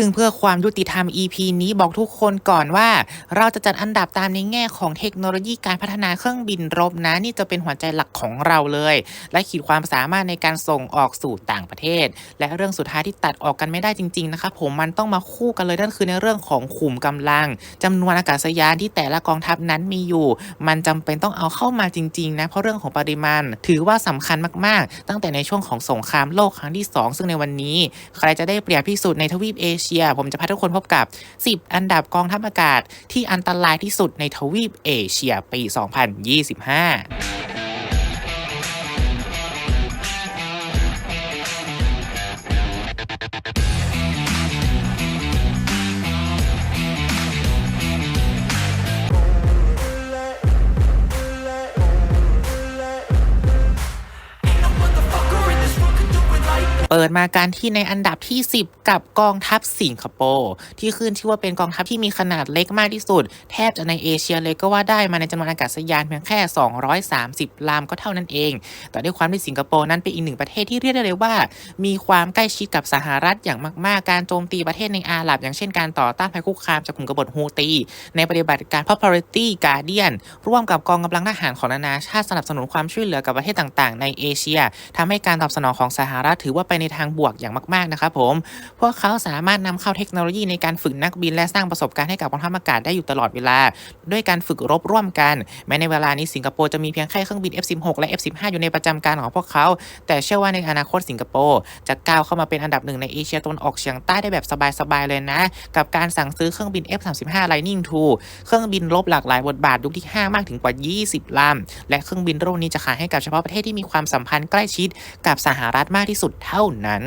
ซึ่งเพื่อความยุติธรรม EP นี้บอกทุกคนก่อนว่า เราจะจัดอันดับตามในแง่ของเทคโนโลยีการพัฒนาเครื่องบินรบนะ นี่จะเป็นหัวใจหลักของเราเลย และขีดความสามารถในการส่งออกสู่ต่างประเทศ และเรื่องสุดท้ายที่ตัดออกกันไม่ได้จริงๆนะครับผมมันต้องมาคู่กันเลยนั่นคือในเรื่องของขุมกำลังจำนวนอากาศยานที่แต่ละกองทัพนั้นมีอยู่ มันจำเป็นต้องเอาเข้ามาจริงๆนะเพราะเรื่องของปริมาณ ถือว่าสำคัญมากๆ ตั้งแต่ในช่วงของสงครามโลกครั้งที่ 2 ซึ่งในวันนี้ ใครจะได้เปรียบที่สุดในทวีปเอเชีย ผมจะพาทุกคนพบกับ 10 อันดับกองทัพอากาศที่อันตรายที่สุดในทวีปเอเชียปี 2025 ปิดมาการที่ในอันดับที่ 10 กับกองทัพสิงคโปร์ที่ขึ้นชื่อว่าเป็นกองทัพที่มีขนาดเล็กมากที่สุด แทบจะในเอเชียเลยก็ว่าได้มาในจำนวนอากาศยานเพียงแค่ 230 ลำก็เท่านั้นเอง แต่ด้วยความที่สิงคโปร์นั้นเป็นอีกหนึ่งประเทศที่เรียกได้เลยว่า มีความใกล้ชิดกับสหรัฐอย่างมากๆ การโจมตีประเทศในอาหรับ อย่างเช่นการต่อต้านภัยคุกคามจากกลุ่มกบฏฮูตี ในปฏิบัติการ Prosperity Guardian ร่วมกับกองกำลังทหารของนานาชาติสนับสนุนความช่วยเหลือกับประเทศต่างๆ ในเอเชียทำให้การตอบสนองของสหรัฐถือว่าไปในทางบวกอย่างมากๆนะครับผม พวกเขาสามารถนำเข้าเทคโนโลยีในการฝึกนักบินและสร้างประสบการณ์ให้กับกองทัพอากาศได้อยู่ตลอดเวลา ด้วยการฝึกรบร่วมกัน แม้ในเวลานี้สิงคโปร์จะมีเพียงแค่เครื่องบิน F16 และ F15 อยู่ในประจำการของพวกเขา แต่เชื่อว่าในอนาคตสิงคโปร์จะก้าวเข้ามาเป็นอันดับหนึ่งในเอเชียตะวันออกเฉียงใต้ได้แบบสบายๆเลยนะ กับการสั่งซื้อเครื่องบิน F35 Lightning II เครื่องบินรบหลากหลายบทบาทยุคที่ 5 มากถึงกว่า 20ลำและเครื่องบินรุ่นนี้จะขายให้กับเฉพาะประเทศที่มีความสัมพันธ์ใกล้ชิดกับสหรัฐมากที่สุดเท่านั้น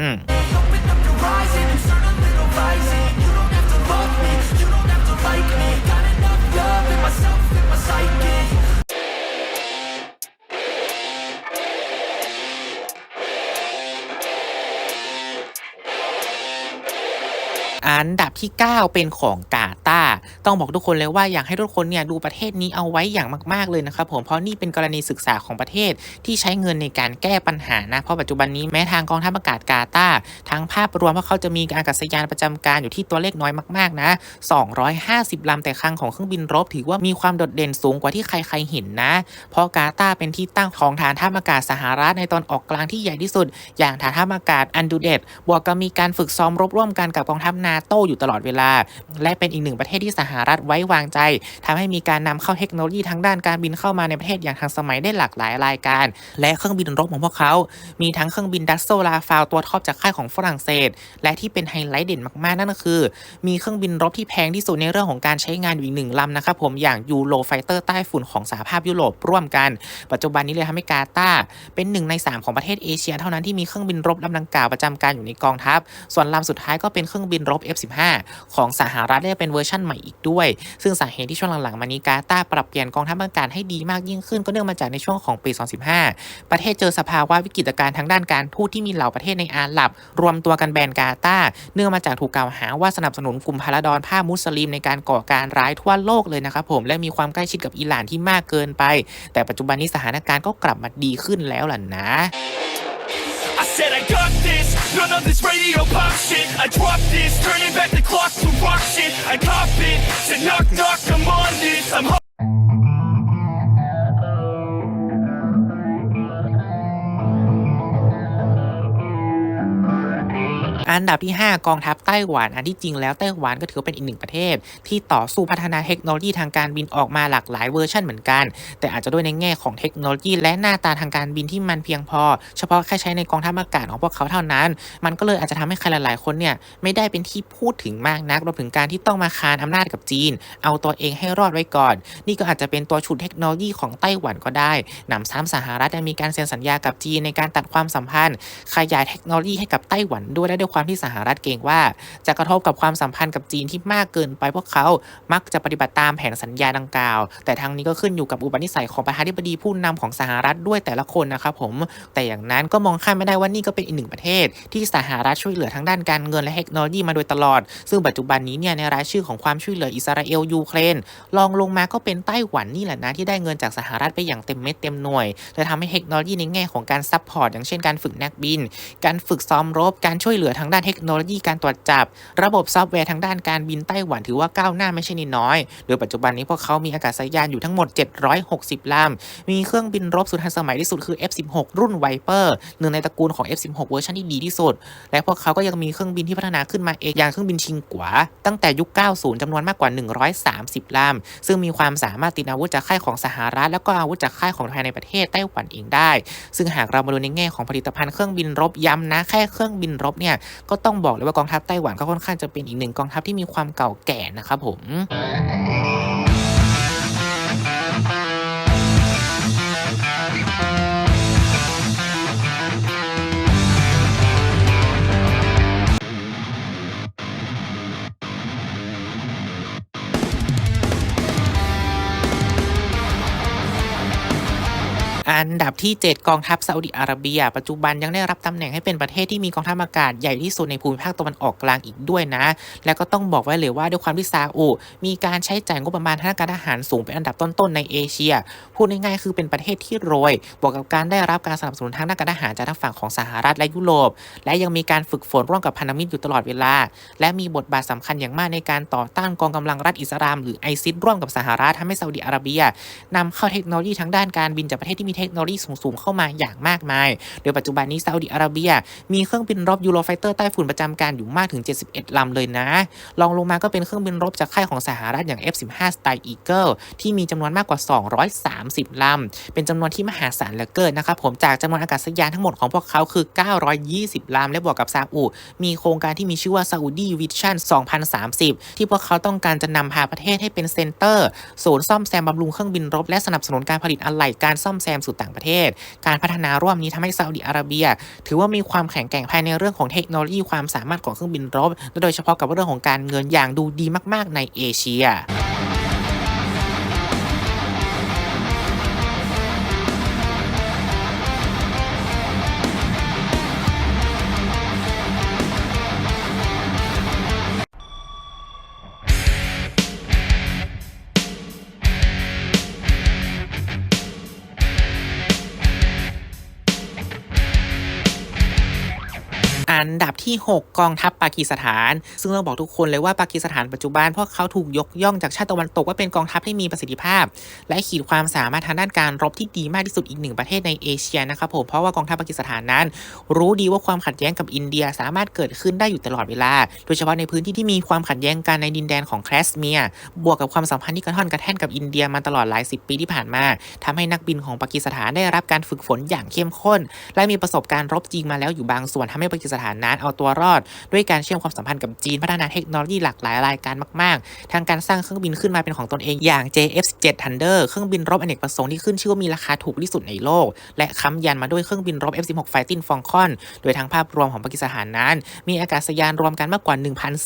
อันดับที่ 9 เป็นของกาตา ต้องบอกทุกคนเลยว่าอยากให้ทุกคนเนี่ยดูประเทศนี้เอาไว้อย่างมากๆเลยนะครับผมเพราะนี่เป็นกรณีศึกษาของประเทศที่ใช้เงินในการแก้ปัญหานะเพราะปัจจุบันนี้แม้ทางกองทัพอากาศกาตาร์ทั้งภาพรวมว่าเขาจะมีอากาศยานประจำการอยู่ที่ตัวเลขน้อยมากๆนะ 250ลำแต่ครั้งของเครื่องบินรบ ถือว่ามีความโดดเด่นสูงกว่าที่ใครๆเห็นนะ เพราะกาตาร์เป็นที่ตั้งของฐานทัพอากาศสหรัฐในตอนออกกลางที่ใหญ่ที่สุด อย่างฐานทัพอากาศอันดูเดตบวกกับมีการฝึกซ้อมรบร่วมกันกับกองทัพนาโตอยู่ตลอดเวลา และเป็นอีกหนึ่งประเทศที่สหรัฐไว้วางใจทำให้มีการนำเข้าเทคโนโลยีทั้งด้านการบินเข้ามาในประเทศอย่างทันสมัยได้หลากหลายรายการ และเครื่องบินรบของพวกเขา มีทั้งเครื่องบินดัสโซลาฟาวตัวท็อปจากค่ายของฝรั่งเศส และที่เป็นไฮไลท์เด่นมากๆนั่นก็คือ มีเครื่องบินรบที่แพงที่สุดในเรื่องของการใช้งานอยู่อีกหนึ่งลำนะครับผมอย่างยูโรไฟเตอร์ใต้ฝุ่นของสหภาพยุโรปร่วมกัน ปัจจุบันนี้เลยทำให้กาตาร์เป็นหนึ่งใน 3 ของประเทศเอเชีย เท่านั้นที่มีเครื่องบินรบลำดังกล่าวประจำการอยู่ในกองทัพ ส่วนลำสุดท้ายก็เป็นเครื่องบินรบ F15 ของสหรัฐได้เป็นเวอร์ชันใหม่อีกด้วย ซึ่งสาเหตุที่ช่วงหลังๆมานี้กาตาปรับเปลี่ยนกองทัพอากาศให้ดีมากยิ่งขึ้น ก็เนื่องมาจากในช่วงของปี 2015 ประเทศเจอสภาวะวิกฤตการณ์ทางด้านการทูตที่มีเหล่าประเทศในอาหรับ รวมตัวกันแบนกาตาเนื่องมาจากถูกกล่าวหาว่าสนับสนุนกลุ่มพาราดอนผ้ามุสลิมในการก่อการร้ายทั่วโลกเลยนะครับผมและมีความใกล้ชิดกับอิหร่านที่มากเกินไป แต่ปัจจุบันนี้สถานการณ์ก็กลับมาดีขึ้นแล้วล่ะนะ I said I go none of this radio pop shit. I drop this, turning back the clock to rock shit. I cop it, said knock knock, I'm on this. I'm อันดับที่ 5 กองทัพไต้หวัน อันที่จริงแล้วไต้หวันก็ถือเป็นอีกหนึ่งประเทศ ที่ต่อสู้พัฒนาเทคโนโลยีทางการบินออกมาหลากหลายเวอร์ชันเหมือนกัน แต่อาจจะด้วยในแง่ของเทคโนโลยี และหน้าตาทางการบินที่มันเพียงพอ เฉพาะแค่ใช้ในกองทัพอากาศของพวกเขาเท่านั้น มันก็เลยอาจจะทำให้ใครหลาย ๆ คนเนี่ยไม่ได้เป็นที่พูดถึงมากนักรวมถึงการที่ต้องมาคานอำนาจกับจีน เอาตัวเองให้รอดไว้ก่อน นี่ก็อาจจะเป็นตัวฉุดเทคโนโลยีของไต้หวันก็ได้หนำซ้ำสหรัฐยังมีการเซ็นสัญญากับจีนในการตัดความสัมพันธ์ ขยายเทคโนโลยีให้กับไต้หวันด้วยและด้วยความที่สหรัฐเกรงว่า จะกระทบกับความสัมพันธ์กับจีนที่มากเกินไปพวกเขามักจะปฏิบัติตามแผนสัญญาดังกล่าว แต่ทางนี้ก็ขึ้นอยู่กับอุปนิสัยของประธานาธิบดีผู้นำของสหรัฐด้วยแต่ละคนนะครับผมแต่อย่างนั้นก็มองข้ามไม่ได้ว่านี่ก็เป็นอีกหนึ่งประเทศ ที่สหรัฐช่วยเหลือทั้งด้านการเงินและเทคโนโลยีมาโดยตลอด ซึ่งปัจจุบันนี้เนี่ยในรายชื่อของความช่วยเหลืออิสราเอลยูเครนรองลงมาก็เป็นไต้หวันนี่แหละนะที่ได้เงินจากสหรัฐไปอย่างเต็มเม็ดเต็มหน่วยและทำให้เทคโนโลยีในแง่ของการซัพพอร์ตอย่างเช่นการฝึกนักบิน การฝึกซ้อมรบการช่วยเหลือทางด้านเทคโนโลยีการตรวจจับ ระบบซอฟต์แวร์ทางด้านการบินไต้หวันถือว่าก้าวหน้าไม่ใช่น้อย โดยปัจจุบันนี้พวกเขามีอากาศยานอยู่ทั้งหมด 760 ลำ มีเครื่องบินรบสุดทันสมัยที่สุดคือ F16 รุ่น Viper หนึ่งในตระกูลของ F16 เวอร์ชันที่ดีที่สุด และพวกเขาก็ยังมีเครื่องบินที่พัฒนาขึ้นมาเองอย่างเครื่องบินชิงกัวตั้งแต่ยุค 90 จำนวนมากกว่า 130 ลำ ซึ่งมีความสามารถติดอาวุธจากค่ายของสหรัฐ แล้วก็อาวุธจากค่ายของภายในประเทศไต้หวันเองได้ ซึ่งหากเรามาดูในแง่ของผลิตภัณฑ์เครื่องบินรบย้ำนะแค่เครื่องบินรบเนี่ยก็ต้องบอกเลยว่ากองทัพไต้หวันก็ค่อนข้างจะเป็นอีกหนึ่งกองทัพที่มีความเก่าแก่นะครับผม อันดับที่ 7 กองทัพซาอุดิอาระเบีย ปัจจุบันยังได้รับตำแหน่งให้เป็นประเทศที่มีกองทัพอากาศใหญ่ที่สุดในภูมิภาคตะวันออกกลางอีกด้วยนะ และก็ต้องบอกไว้เลยว่าด้วยความที่ซาอุมีการใช้จ่ายงบประมาณทางการทหารสูงเป็นอันดับต้นๆในเอเชีย พูดง่ายๆคือเป็นประเทศที่รวย บวกกับการได้รับการสนับสนุนทางด้านการทหารจากทางฝั่งของสหรัฐและยุโรป และยังมีการฝึกฝนร่วมกับพันธมิตรอยู่ตลอดเวลา และมีบทบาทสำคัญอย่างมากในการต่อต้านกองกำลังรัฐอิสลาม หรือไอซิสร่วมกับสหรัฐทำให้ซาอุดิอาระเบียนำเข้าเทคโนโลยีทางด้านการบินจากประเทศที่มีเทคโนโลยีสูงๆเข้ามาอย่างมากมาย โดยปัจจุบันนี้ซาอุดิอาระเบีย มีเครื่องบินรบยูโรไฟเตอร์ใต้ฝุ่นประจำการอยู่มากถึง 71ลำเลยนะรองลงมาก็เป็นเครื่องบินรบจากค่ายของสหรัฐอย่าง F-15 Style Eagle ที่มีจำนวนมากกว่า 230ลำเป็นจำนวนที่มหาศาลเหลือเกินนะครับผมจากจำนวนอากาศยานทั้งหมดของพวกเขาคือ 920ลำและบวกกับซาอุมีโครงการที่มีชื่อว่า Saudi Vision 2030 ที่พวกเขาต้องการจะนำพาประเทศให้เป็นเซ็นเตอร์ศูนย์ซ่อมแซมบำรุงเครื่องบินรบและสนับสนุนการผลิตอะไหล่การซ่อมแซมสู่ต่างประเทศ การพัฒนาร่วมนี้ทำให้ซาอุดิอาระเบีย ถือว่ามีความแข็งแกร่งภายในเรื่องของเทคโนโลยีความสามารถของเครื่องบินรบและโดยเฉพาะกับเรื่องของการเงินอย่างดูดีมาก ๆ ในเอเชีย อันดับที่ 6 กองทัพปากีสถาน ซึ่งเราบอกทุกคนเลยว่าปากีสถานปัจจุบันพวกเขาถูกยกย่องจากชาติตะวันตกว่าเป็นกองทัพที่มีประสิทธิภาพ และขีดความสามารถทางด้านการรบที่ดีมากที่สุดอีกหนึ่งประเทศในเอเชียนะครับผมเพราะว่ากองทัพปากีสถานนั้น รู้ดีว่าความขัดแย้งกับอินเดียสามารถเกิดขึ้นได้อยู่ตลอดเวลา โดยเฉพาะในพื้นที่ที่มีความขัดแย้งกันในดินแดนของแคสเมียร์บวกกับความสัมพันธ์ที่กระท่อนกระแท่นกับอินเดียมาตลอดหลายสิบปีที่ผ่านมาทำให้นักบินของปากีสถานได้รับการฝึกฝนอย่างเข้มข้น และมีประสบการณ์รบจริงมาแล้วอยู่บางส่วนทำให้ปากีสถานนั้นเอาตัวรอด ด้วยการเชื่อมความสัมพันธ์กับจีนพัฒนาเทคโนโลยีหลากหลายรายการมาก ๆ ทางการสร้างเครื่องบินขึ้นมาเป็นของตนเองอย่าง JF-17 Thunder เครื่องบินรบอเนกประสงค์ที่ขึ้นชื่อว่ามีราคาถูกที่สุดในโลก และค้ำยันมาด้วยเครื่องบินรบ F-16 Fighting Falcon โดยทางภาพรวมของปากีสถานนั้น มีอากาศยานรวมกันมากกว่า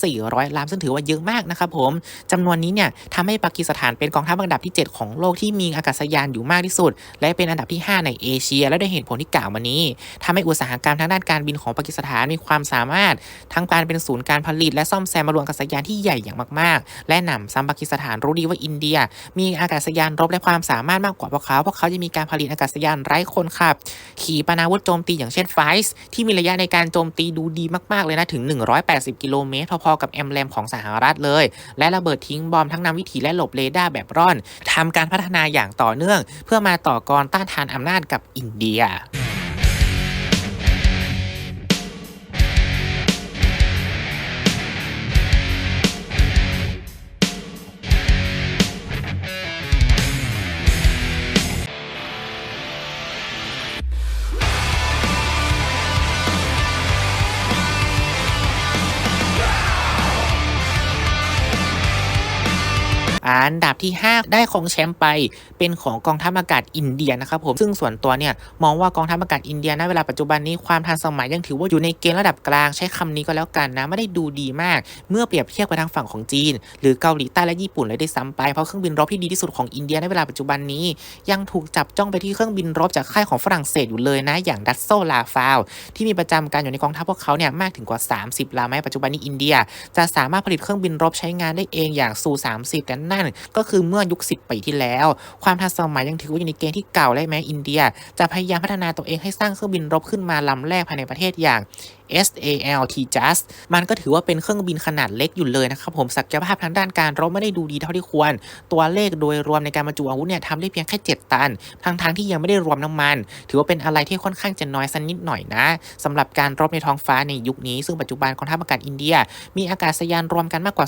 1,400 ลำซึ่งถือว่าเยอะมากนะครับผมจำนวนนี้เนี่ยทำให้ปากีสถานเป็นกองทัพอันดับที่ 7 ของโลกที่มีอากาศยานอยู่มากที่สุด และเป็นอันดับที่ 5 ในเอเชีย และด้วยเหตุผลที่กล่าวมานี้ทำให้อุตสาหกรรมทางด้านการบินของปากีสถานมีความสามารถทั้งการเป็นศูนย์การผลิตและซ่อมแซมบำรุงอากาศยานที่ใหญ่อย่างมากๆ และหนำซ้ำปากีสถานรู้ดีว่าอินเดีย มีอากาศยานรบและความสามารถมากกว่าพวกเขาพวกเขาจะมีการผลิตอากาศยานไร้คนขับ ขี่ปนาวุธโจมตีอย่างเช่นไฟส์ที่มีระยะในการโจมตีดูดีมากๆเลยนะถึง 180 กิโลเมตรพอๆกับแอมแรมของสหรัฐเลย และระเบิดทิ้งบอมทั้งนำวิถีและหลบเรดาร์แบบร่อนทำการพัฒนาอย่างต่อเนื่อง เพื่อมาต่อกรต้านทานอำนาจกับอินเดีย อันดับที่ 5 ได้ของแชมป์ไป เป็นของกองทัพอากาศอินเดียนะครับผมซึ่งส่วนตัวเนี่ยมองว่ากองทัพอากาศอินเดียณเวลาปัจจุบันนี้ความทันสมัยยังถือว่าอยู่ในเกณฑ์ระดับกลางใช้คำนี้ก็แล้วกันนะไม่ได้ดูดีมาก เมื่อเปรียบเทียบกับทางฝั่งของจีน หรือเกาหลีใต้และญี่ปุ่นเลยได้ซ้ำไปเพราะเครื่องบินรบที่ดีที่สุดของอินเดียในเวลาปัจจุบันนี้ ยังถูกจับจ้องไปที่เครื่องบินรบจากค่ายของฝรั่งเศสอยู่เลยนะ อย่างดัตโซลาฟาวที่มีประจำการอยู่ในกองทัพพวกเขาเนี่ยมากถึงกว่า 30ลำแม้ปัจจุบันนี้อินเดีย จะสามารถผลิตเครื่องบินรบใช้งานได้เองอย่างซู 30แต่นั่นก็คือเมื่อยุค 10 ปีที่แล้ว ความทันสมัยยังถือว่าอยู่ในเกณฑ์ที่เก่าและแม้อินเดีย จะพยายามพัฒนาตัวเองให้สร้างเครื่องบินรบขึ้นมาลำแรกภายในประเทศอย่าง SAL TJAS มันก็ถือว่าเป็นเครื่องบินขนาดเล็กอยู่เลยนะครับผมศักยภาพทางด้านการรบไม่ได้ดูดีเท่าที่ควร ตัวเลขโดยรวมในการบรรจุอาวุธเนี่ยทำได้เพียงแค่ 7 ตันทางทางที่ยังไม่ได้รวมน้ำมัน ถือว่าเป็นอะไรที่ค่อนข้างจะน้อยสักนิดหน่อยนะสำหรับการรบในท้องฟ้าในยุคนี้ ซึ่งปัจจุบันกองทัพอากาศอินเดีย มีอากาศยานรวมกันมากกว่า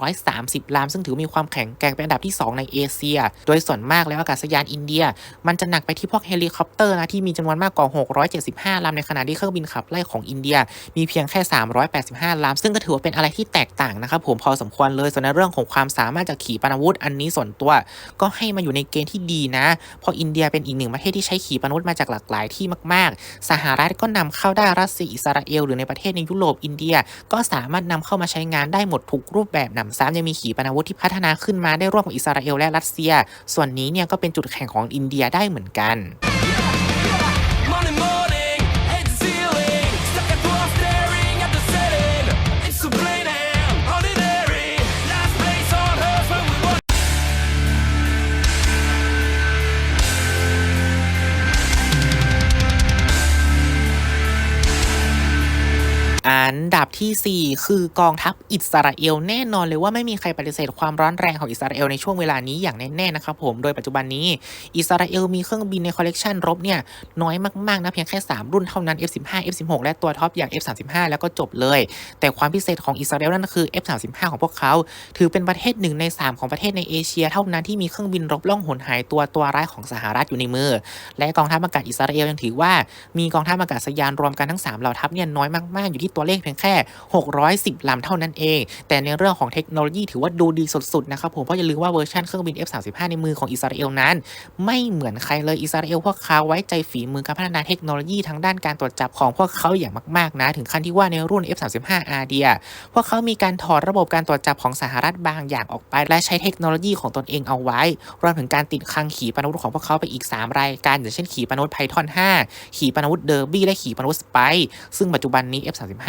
2,230 ลำซึ่งถือมีความแข็งแกร่งเป็นอันดับที่ 2 ในเอเชีย โดยส่วนมากแล้วอากาศยานอินเดีย มันจะหนักไปที่พวกเฮลิคอปเตอร์นะที่มีจำนวนมากกว่า 675ลำในขณะที่เครื่องบินขับไล่ของอินเดียมีเพียงแค่ 385ลำซึ่งก็ถือว่าเป็นอะไรที่แตกต่างนะครับผมพอสมควรเลยส่วนในเรื่องของความสามารถจากขีปนาวุธ อันนี้ส่วนตัว ก็ให้มาอยู่ในเกณฑ์ที่ดีนะ เพราะอินเดียเป็นอีกหนึ่งประเทศที่ใช้ขีปนาวุธมาจากหลากหลายที่มาก ๆ สหรัฐก็นำเข้าได้รัสเซียอิสราเอล หรือในประเทศในยุโรปอินเดีย ก็สามารถนำเข้ามาใช้งานได้หมดทุกรูปแบบหนำซ้ำยังมีขีปนาวุธที่พัฒนาขึ้นมาได้ร่วมกับอิสราเอลและรัสเซีย ส่วนนี้เนี่ยก็เป็นจุดแข็งของอินเดียได้เหมือนกัน อันดับทีสี่ 4 คือกองทัพอิสราเอล แน่นอนเลยว่าไม่มีใครปฏิเสธความร้อนแรงของอิสราเอลในช่วงเวลานี้อย่างแน่ๆนะครับผมโดยปัจจุบันนี้อิสราเอลมีเครื่องบินในคอลเลกชันรบเนี่ยน้อยมากๆนะเพียงแค่ 3 รุ่นเท่านั้น F15 F16 และตัวท็อปอย่าง F35 แล้วก็จบเลย แต่ความพิเศษของอิสราเอลนั่นคือ F35 ของพวกเขา ถือเป็นประเทศหนึ่งใน 3 ของประเทศในเอเชีย เท่านั้นที่มีเครื่องบินรบล่องหนหายตัวตัวร้ายของสหรัฐอยู่ในมือ และกองทัพอากาศอิสราเอลยังถือว่ามีกองทัพอากาศยานรวมกันทั้ง3เหล่าทัพเนี่ยน้อยมากๆอยู่ที่ตัวเลขเพียงแค่ 610ลำเท่านั้นเอง แต่ในเรื่องของเทคโนโลยีถือว่าดูดีสุดๆนะครับผมเพราะอย่าลืมว่าเวอร์ชันเครื่องบิน F35 ในมือของอิสราเอลนั้น ไม่เหมือนใครเลยอิสราเอลพวกเขาไว้ใจฝีมือการพัฒนาเทคโนโลยีทางด้านการตรวจจับของพวกเขาอย่างมากๆนะถึงขั้นที่ว่าในรุ่น F35 อาเดียพวกเขามีการถอดระบบการตรวจจับของสหรัฐบางอย่างออกไป และใช้เทคโนโลยีของตนเองเอาไว้รวมถึงการติดคังขีปนาวุธของพวกเขาไปอีก 3 รายการ อย่างเช่นขีปนาวุธไพทอน 5 ขีปนาวุธเดอร์บี้และขีปนาวุธสไปซึ่งปัจจุบันนี้ F35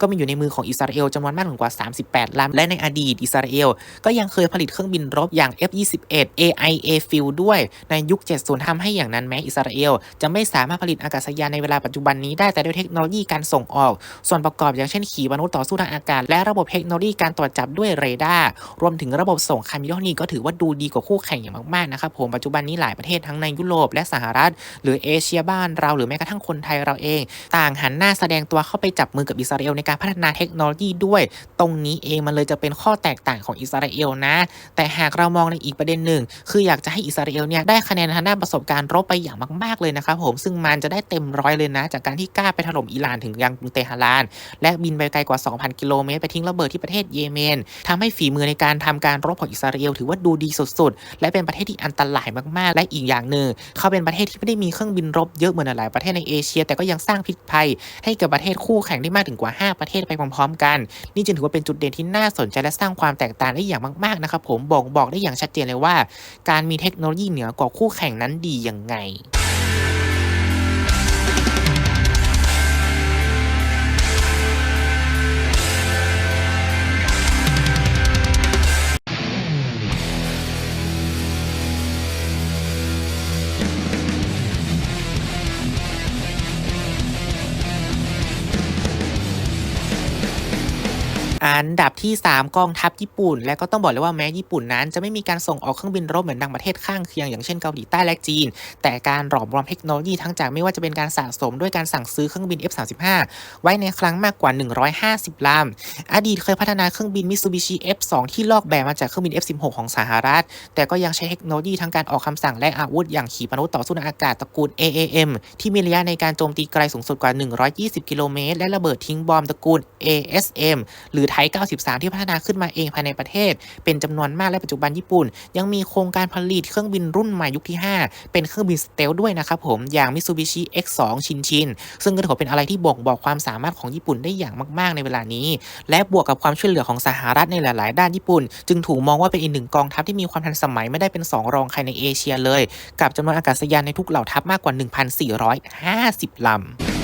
ก็มีอยู่ในมือของอิสราเอลจำนวนมากถึงกว่า 38ลำและในอดีตอิสราเอลก็ยังเคยผลิตเครื่องบินรบอย่าง F21 AIA Field ด้วยในยุค 70ทำให้อย่างนั้นแม้อิสราเอลจะไม่สามารถผลิตอากาศยานในเวลาปัจจุบันนี้ได้แต่ด้วยเทคโนโลยีการส่งออก ส่วนประกอบอย่างเช่นขีปนาวุธต่อสู้ทางอากาศ และระบบเทคโนโลยีการตรวจจับด้วยเรดาร์รวมถึงระบบส่งคามิโยนีก็ถือว่าดูดีกว่าคู่แข่งอย่างมากๆนะครับผมปัจจุบันนี้หลายประเทศทั้งในยุโรปและสหรัฐ หรือเอเชียบ้านเราหรือแม้กระทั่งคนไทยเราเอง ต่างหันหน้าแสดงตัวเข้าไปจับมือกับอิสราเอลในการพัฒนาเทคโนโลยีด้วย ตรงนี้เองมันเลยจะเป็นข้อแตกต่างของอิสราเอลนะ แต่หากเรามองในอีกประเด็นหนึ่ง คืออยากจะให้อิสราเอลเนี่ยได้คะแนนทางด้านประสบการณ์รบไปอย่างมาก ๆเลยนะครับผมซึ่งมันจะได้เต็มร้อยเลยนะ จากการที่กล้าไปถล่มอิหร่านถึงยังกรุงเตหะราน และบินไปไกลกว่า 2,000 กิโลเมตรไปทิ้งระเบิดที่ประเทศเยเมนทำให้ฝีมือในการทำการรบของอิสราเอลถือว่าดูดีสุดๆ และเป็นประเทศที่อันตรายมากๆ และอีกอย่างหนึ่งเขาเป็นประเทศที่ไม่ได้มีเครื่องบินรบเยอะเหมือนหลายประเทศในเอเชีย แต่ก็ยังสร้างพิษภัยให้กับประเทศคู่แข่งได้มากถึงกว่า5 ประเทศไปพร้อมๆ กัน นี่จึงถือว่าเป็นจุดเด่นที่น่าสนใจและสร้างความแตกต่างได้อย่างมากๆนะครับผมบอกบอกได้อย่างชัดเจนเลยว่า การมีเทคโนโลยีเหนือกว่าคู่แข่งนั้นดียังไง อันดับที่ 3 กองทัพญี่ปุ่น และก็ต้องบอกเลยว่าแม้ญี่ปุ่นนั้น จะไม่มีการส่งออกเครื่องบินรบเหมือนดังประเทศข้างเคียงอย่างเช่นเกาหลีใต้และจีน แต่การหลอมรวมเทคโนโลยีทั้งจากไม่ว่าจะเป็นการสะสมด้วยการสั่งซื้อเครื่องบิน F35 ไว้ในครั้งมากกว่า 150ลำอดีตเคยพัฒนาเครื่องบิน Mitsubishi F2 ที่ลอกแบบมาจากเครื่องบิน F16 ของสหรัฐ แต่ก็ยังใช้เทคโนโลยีทั้งการออกคำสั่งและอาวุธอย่างขีปนาวุธต่อสู้อากาศตระกูล AAM ที่มีระยะในการโจมตีไกลสูงสุดกว่า 120 กิโลเมตรและระเบิดทิ้งบอมตระกูล ASM หรือไท93 ที่พัฒนาขึ้นมาเองภายในประเทศ เป็นจำนวนมากและปัจจุบันญี่ปุ่น ยังมีโครงการผลิตเครื่องบินรุ่นใหม่ยุคที่ 5 เป็นเครื่องบินสเตลด้วยนะครับผมอย่าง Mitsubishi X2 ชินชินซึ่งก็ถือเป็นอะไรที่บ่งบอกความสามารถของญี่ปุ่นได้อย่างมาก ๆ ในเวลานี้ และบวกกับความช่วยเหลือของสหรัฐในหลาย ๆ ด้านญี่ปุ่น จึงถูกมองว่าเป็นอีกหนึ่งกองทัพที่มีความทันสมัยไม่ได้เป็นสองรองใครในเอเชียเลย กับจำนวนอากาศยานในทุกเหล่าทัพมากกว่า 1,450 ลำ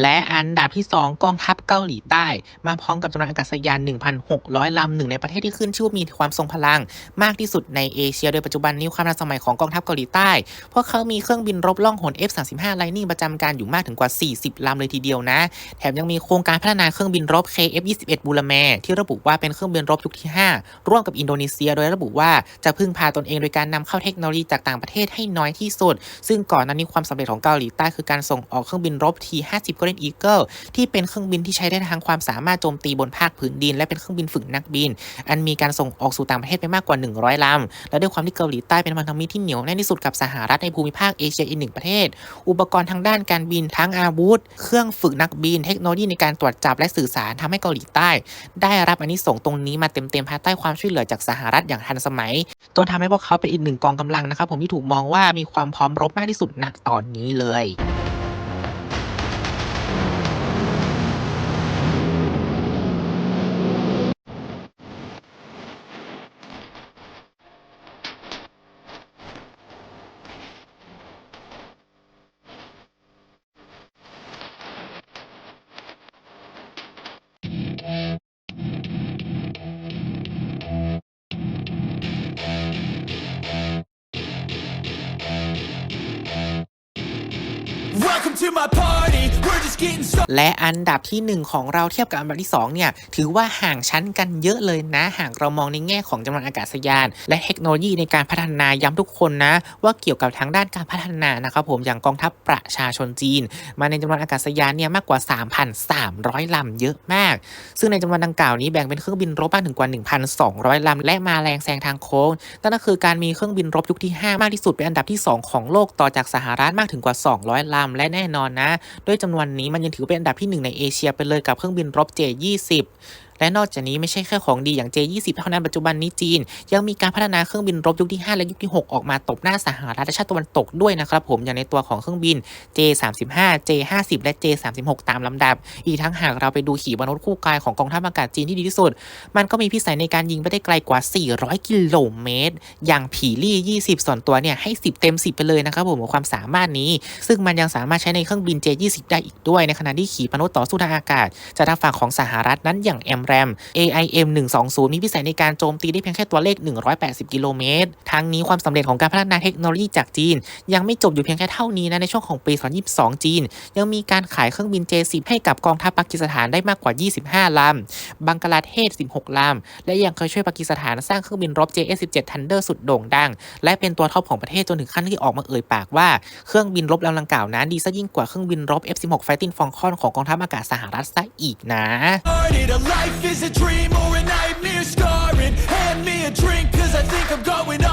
และอันดับที่ 2 กองทัพเกาหลีใต้ มาพร้อมกับจำนวนอากาศยาน 1,600 ลำหนึ่งในประเทศที่ขึ้นชื่อว่ามีความทรงพลัง มากที่สุดในเอเชีย โดยปัจจุบันนี้ความทันสมัยของกองทัพเกาหลีใต้ พวกเขามีเครื่องบินรบล่องหน F-35 Lightning ประจำการอยู่มากถึงกว่า 40 ลำเลยทีเดียวนะ แถมยังมีโครงการพัฒนาเครื่องบินรบ KF-21 บูรแมที่ระบุว่าเป็นเครื่องบินรบยุคที่ 5 ร่วมกับอินโดนีเซีย โดยระบุว่าจะพึ่งพาตนเองโดยการนำเข้าเทคโนโลยีจากต่างประเทศให้น้อยที่สุด ซึ่งก่อนหน้านี้ความสำเร็จของเกาหลีใต้คือการส่งออกเครื่องบินรบ T-50 Golden Eagle ที่เป็นเครื่องบินที่ใช้ได้ทั้งความสามารถโจมตีบนภาคพื้นดิน และเป็นเครื่องบินฝึกนักบิน อันมีการส่งออกสู่ต่างประเทศไปมากกว่า 100ลำและด้วยความที่เกาหลีใต้เป็นพันธมิตรที่เหนียวแน่นที่สุดกับสหรัฐในภูมิภาคเอเชียอีกหนึ่งประเทศ อุปกรณ์ทางด้านการบินทั้งอาวุธ เครื่องฝึกนักบิน เทคโนโลยีในการตรวจจับและสื่อสารทำให้เกาหลีใต้ ได้รับอันนี้ส่งส์ตรงนี้มาเต็มๆภายใต้ความช่วยเหลือจากสหรัฐอย่างทันสมัยจนทำให้พวกเขาเป็นอีกหนึ่งกองกำลังนะครับผมที่ถูกมองว่ามีความพร้อมรบมากที่สุดณตอนนี้เลย และอันดับที่ 1 ของเราเทียบกับอันดับที่2เนี่ยถือว่าห่างชั้นกันเยอะเลยนะ หากเรามองในแง่ของจำนวนอากาศยาน และเทคโนโลยีในการพัฒนาย้ำทุกคนนะ ว่าเกี่ยวกับทางด้านการพัฒนานะครับผมอย่างกองทัพประชาชนจีน มาในจำนวนอากาศยานเนี่ยมากกว่า 3,300 ลำเยอะมาก ซึ่งในจำนวนดังกล่าวนี้แบ่งเป็นเครื่องบินรบมากถึงกว่า 1,200 ลำ และมาแรงแซงทางโค้งนั่นก็คือการมีเครื่องบินรบยุคที่ 5 มากที่สุดเป็นอันดับที่ 2 ของโลกต่อจากสหรัฐมากถึงกว่า 200 ลำและแน่นอนนะ ด้วยจำนวนนี้มันยังถือเป็นอันดับที่ 1 ในเอเชียไปเลยกับเครื่องบินรบ J20 และนอกจากนี้ไม่ใช่แค่ของดีอย่าง J20 เท่านั้นปัจจุบันนี้จีน ยังมีการพัฒนาเครื่องบินรบยุคที่ 5 และยุคที่ 6 ออกมาตบหน้าสหรัฐและชาติตะวันตกด้วยนะครับผมอย่างในตัวของเครื่องบิน J35 J50 และ J36 ตามลำดับ อีกทั้งหากเราไปดูขีปนาวุธคู่กายของกองทัพอากาศจีนที่ดีที่สุด มันก็มีพิสัยในการยิงไปได้ไกลกว่า 400 กิโลเมตร อย่างผีลี่ 20 ส่วนตัวเนี่ยให้ 10 เต็ม 10 ไปเลยนะครับผมความสามารถนี้ ซึ่งมันยังสามารถใช้ในเครื่องบิน J20 ได้อีกด้วย ในขณะที่ขีปนาวุธต่อสู้ทางอากาศจากทางฝั่งของสหรัฐนั้นอย่าง MRAM AIM 120 มีพิสัยในการโจมตีได้เพียงแค่ตัวเลข 180 กิโลเมตร ทั้งนี้ความสำเร็จของการพัฒนาเทคโนโลยีจากจีน ยังไม่จบอยู่เพียงแค่เท่านี้นะ ในช่วงของปี 2022 จีน ยังมีการขายเครื่องบิน J10 ให้กับกองทัพปากีสถานได้มากกว่า 25 ลำ บังกลาเทศ 16 ลำ และยังเคยช่วยปากีสถานสร้างเครื่องบินรบ JS-17 Thunder สุดโด่งดัง และเป็นตัวท็อปของประเทศจนถึงขั้นที่ออกมาเอ่ยปากว่าเครื่องบินรบลำดังกล่าวนั้นดีซะยิ่งกว่าเครื่องบินรบ F-16 Fighting Falcon ของกองทัพอากาศสหรัฐซะอีกนะ A life is a dream or a nightmare scarring. Hand me a drink cause I think I'm going